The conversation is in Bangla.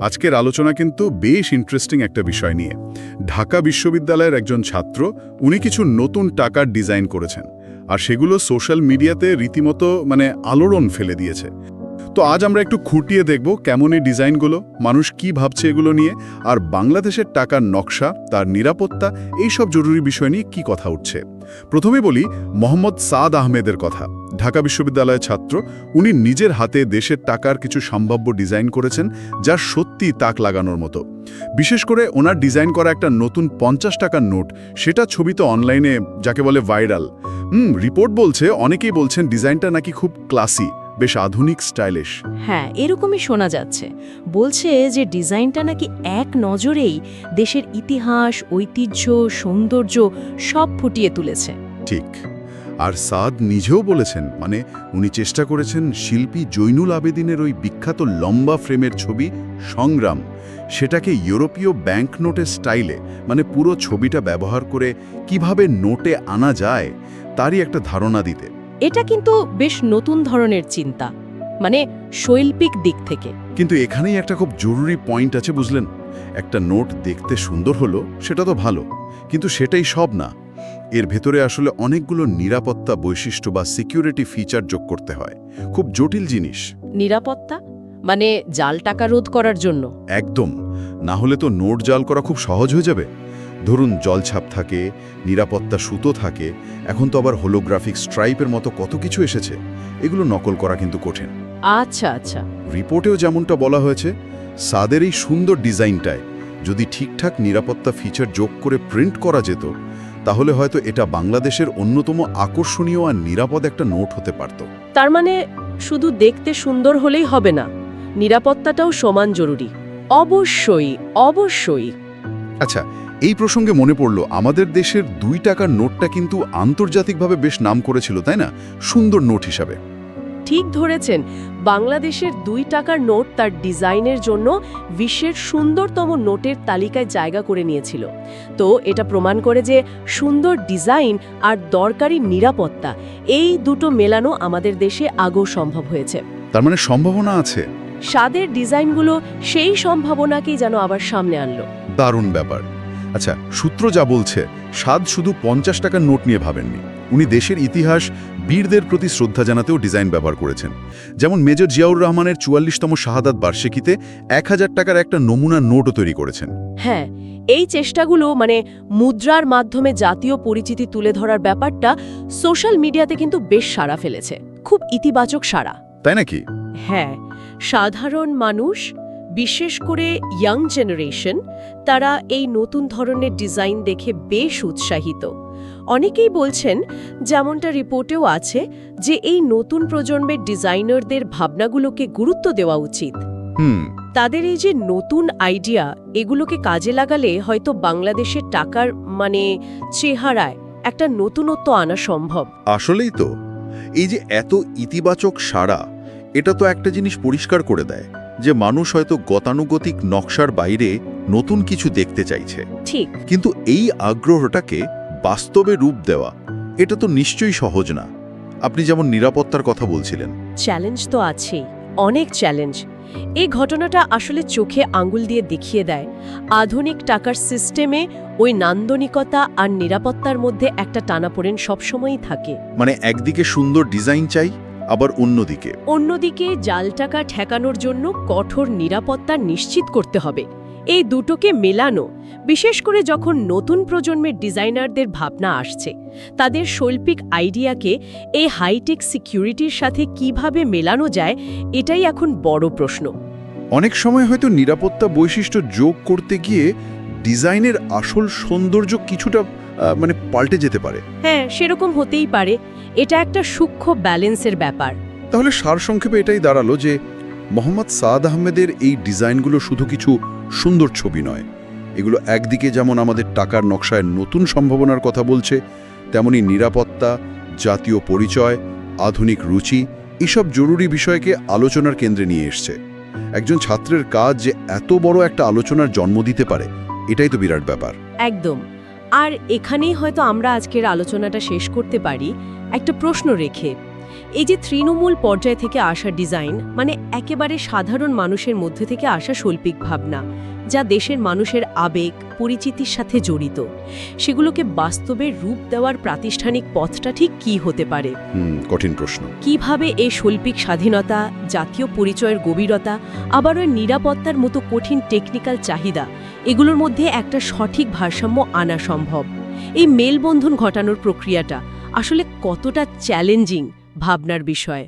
আজকের আলোচনা কিন্তু বেশ ইন্টারেস্টিং একটা বিষয় নিয়ে। ঢাকা বিশ্ববিদ্যালয়ের একজন ছাত্র, উনি কিছু নতুন টাকার ডিজাইন করেছেন। আর সেগুলো সোশ্যাল মিডিয়াতে রীতিমতো মানে আলোড়ন ফেলে দিয়েছে। তো আজ আমরা একটু খুঁটিয়ে দেখব কেমন এই ডিজাইনগুলো, মানুষ কি ভাবছে এগুলো নিয়ে, আর বাংলাদেশের টাকার নকশা, তার নিরাপত্তা এই সব জরুরি বিষয় নিয়ে কি কথা উঠছে। প্রথমে বলি মোহাম্মদ সাদ আহমেদের কথা। ঢাকা বিশ্ববিদ্যালয়ের ছাত্র, উনি নিজের হাতে দেশের টাকার কিছু সম্ভাব্য ডিজাইন করেছেন, যা সত্যি তাক লাগানোর মতো। বিশেষ করে ওনার ডিজাইন করা একটা নতুন পঞ্চাশ টাকার নোট, সেটা ছবি তো অনলাইনে, যাকে বলে ভাইরাল। হুম, রিপোর্ট বলছে, অনেকেই বলছেন ডিজাইনটা নাকি খুব ক্লাসি। বেশ আধুনিক স্টাইলিশ। হ্যাঁ এরকমই শোনা যাচ্ছে। বলছে যে ডিজাইনটা নাকি এক নজরেই দেশের ইতিহাস ঐতিহ্য সৌন্দর্য সব ফুটিয়ে তুলেছে। ঠিক। আর সাদ নিজেও বলেছেন মানে উনি চেষ্টা করেছেন শিল্পী জৈনুল আবেদিনের ওই বিখ্যাত লম্বা ফ্রেমের ছবি সংগ্রাম। সেটাকে ইউরোপীয় ব্যাংক নোটের স্টাইলে মানে পুরো ছবিটা ব্যবহার করে কীভাবে নোটে আনা যায় তারই একটা ধারণা দিতে। এটা কিন্তু বেশ নতুন ধরনের চিন্তা মানে শৈল্পিক দিক থেকে। কিন্তু এখানেই একটা খুব জরুরি পয়েন্ট আছে বুঝলেন। একটা নোট দেখতে সুন্দর হলো সেটা তো ভালো কিন্তু সেটাই সব না। এর ভেতরে আসলে অনেকগুলো নিরাপত্তা বৈশিষ্ট্য বা সিকিউরিটি ফিচার যোগ করতে হয়। খুব জটিল জিনিস। নিরাপত্তা? মানে জাল টাকা রোধ করার জন্য? একদম। না হলে তো নোট জাল করা খুব সহজ হয়ে যাবে। ধরুন জলছাপ থাকে নিরাপত্তা সুতো থাকে এখন তো আবার হোলোগ্রাফিক স্ট্রাইপের মতো কত কিছু এসেছে এগুলো নকল করা কিন্তু কঠিন। আচ্ছা আচ্ছা। রিপোর্টেও যেমনটা বলা হয়েছে সাদের এই সুন্দর ডিজাইনটায় যদি ঠিকঠাক নিরাপত্তা ফিচার যোগ করে প্রিন্ট করা যেত তাহলে হয়তো এটা বাংলাদেশের অন্যতম আকর্ষণীয় আর নিরাপদ একটা নোট হতে পারত। তার মানে শুধু দেখতে সুন্দর হলেই হবে না নিরাপত্তাটাও সমান জরুরি। অবশ্যই অবশ্যই। আচ্ছা এই প্রসঙ্গে মনে পড়ল আমাদের দেশের দুই টাকার নোটটা কিন্তু আন্তর্জাতিকভাবে বেশ নাম করেছিল তাই না? সুন্দর নোট হিসাবে। ঠিক ধরেছেন বাংলাদেশের দুই টাকার নোট তার ডিজাইনের জন্য বিশ্বের সুন্দরতম নোটের তালিকায় জায়গা করে নিয়েছিল। তো এটা প্রমাণ করে যে সুন্দর ডিজাইন আর দরকারি নিরাপত্তা এই দুটো মেলানো আমাদের দেশে আগেও সম্ভব হয়েছে। তার মানে সম্ভাবনা আছে? স্বাদের ডিজাইনগুলো সেই সম্ভাবনাকেই যেন আবার সামনে আনলো। দারুণ ব্যাপার। আচ্ছা সূত্র যা বলছে স্বাদ শুধু পঞ্চাশ টাকার নোট নিয়ে ভাবেননি। উনি দেশের ইতিহাস বীরদের প্রতি শ্রদ্ধা জানাতেও ডিজাইন ব্যবহার করেছেন। যেমন মেজর জিয়াউর রহমানের চুয়াল্লিশতম শাহাদাত বার্ষিকীতে এক হাজার টাকার একটা নমুনা নোটও তৈরি করেছেন। হ্যাঁ এই চেষ্টাগুলো মানে মুদ্রার মাধ্যমে জাতীয় পরিচিতি তুলে ধরার ব্যাপারটা সোশ্যাল মিডিয়াতে কিন্তু বেশ সাড়া ফেলেছে। খুব ইতিবাচক সাড়া। তাই নাকি? হ্যাঁ সাধারণ মানুষ বিশেষ করে ইয়াং জেনারেশন তারা এই নতুন ধরনের ডিজাইন দেখে বেশ উৎসাহিত। অনেকেই বলছেন যেমনটা রিপোর্টেও আছে যে এই নতুন প্রজন্মের ডিজাইনারদের ভাবনাগুলোকে গুরুত্ব দেওয়া উচিত। হুম। তাদের এই যে নতুন আইডিয়া এগুলোকে কাজে লাগালে হয়তো বাংলাদেশের টাকার মানে চেহারায় একটা নতুনত্ব আনা সম্ভব। আসলেই তো। এই যে এত ইতিবাচক সাড়া এটা তো একটা জিনিস পরিষ্কার করে দেয়। যে মানুষ হয়তো গতানুগতিক নকশার বাইরে নতুন কিছু দেখতে চাইছে। ঠিক। কিন্তু এই আগ্রহটাকে বাস্তবে রূপ দেওয়া এটা তো নিশ্চয়ই সহজ না। আপনি যেমন নিরাপত্তার কথা বলছিলেন। চ্যালেঞ্জ তো আছেই অনেক চ্যালেঞ্জ। এই ঘটনাটা আসলে চোখে আঙ্গুল দিয়ে দেখিয়ে দেয় আধুনিক টাকার সিস্টেমে ওই নান্দনিকতা আর নিরাপত্তার মধ্যে একটা টানাপোড়েন সবসময়ই থাকে। মানে একদিকে সুন্দর ডিজাইন চাই আবার অন্যদিকে। অন্যদিকে জাল টাকা ঠেকানোর জন্য কঠোর নিরাপত্তা নিশ্চিত করতে হবে। এই দুটোকে মেলানো বিশেষ করে যখন নতুন প্রজন্মের ডিজাইনারদের ভাবনা আসছে তাদের শৈল্পিক আইডিয়াকে এই হাইটেক সিকিউরিটির সাথে কীভাবে মেলানো যায় এটাই এখন বড় প্রশ্ন। অনেক সময় হয়তো নিরাপত্তা বৈশিষ্ট্য যোগ করতে গিয়ে ডিজাইনের আসল সৌন্দর্য কিছুটা মানে পাল্টে যেতে পারে। হ্যাঁ সেরকম হতেই পারে। এটা একটা সূক্ষ্ম ব্যালেন্সের ব্যাপার। তাহলে সারসংক্ষেপে এটাই দাঁড়াল যে মোহাম্মদ সাদ আহমেদের এই ডিজাইনগুলো শুধু কিছু সুন্দর ছবি নয়। এগুলো একদিকে যেমন আমাদের টাকার নকশায় নতুন সম্ভাবনার কথা বলছে তেমনি নিরাপত্তা জাতীয় পরিচয় আধুনিক রুচি এসব জরুরি বিষয়কে আলোচনার কেন্দ্রে নিয়ে এসছে। একজন ছাত্রের কাজ যে এত বড় একটা আলোচনার জন্ম দিতে পারে এটাই তো বিরাট ব্যাপার। একদম। আর এখানেই হয়তো আমরা আজকের আলোচনাটা শেষ করতে পারি। একটা প্রশ্ন রেখে এই যে তৃণমূল পর্যায় থেকে আসা ডিজাইন মানে একেবারে সাধারণ মানুষের মধ্যে থেকে আসা শৈল্পিক ভাবনা যা দেশের মানুষের আবেগ পরিচিতির সাথে জড়িত সেগুলোকে বাস্তবে রূপ দেওয়ার প্রাতিষ্ঠানিক পথটা ঠিক কী হতে পারে? কঠিন প্রশ্ন। কীভাবে এই শৈল্পিক স্বাধীনতা জাতীয় পরিচয়ের গভীরতা আবারও নিরাপত্তার মতো কঠিন টেকনিক্যাল চাহিদা এগুলোর মধ্যে একটা সঠিক ভারসাম্য আনা সম্ভব? এই মেলবন্ধন ঘটানোর প্রক্রিয়াটা আসলে কতটা চ্যালেঞ্জিং ভাবনার বিষয়।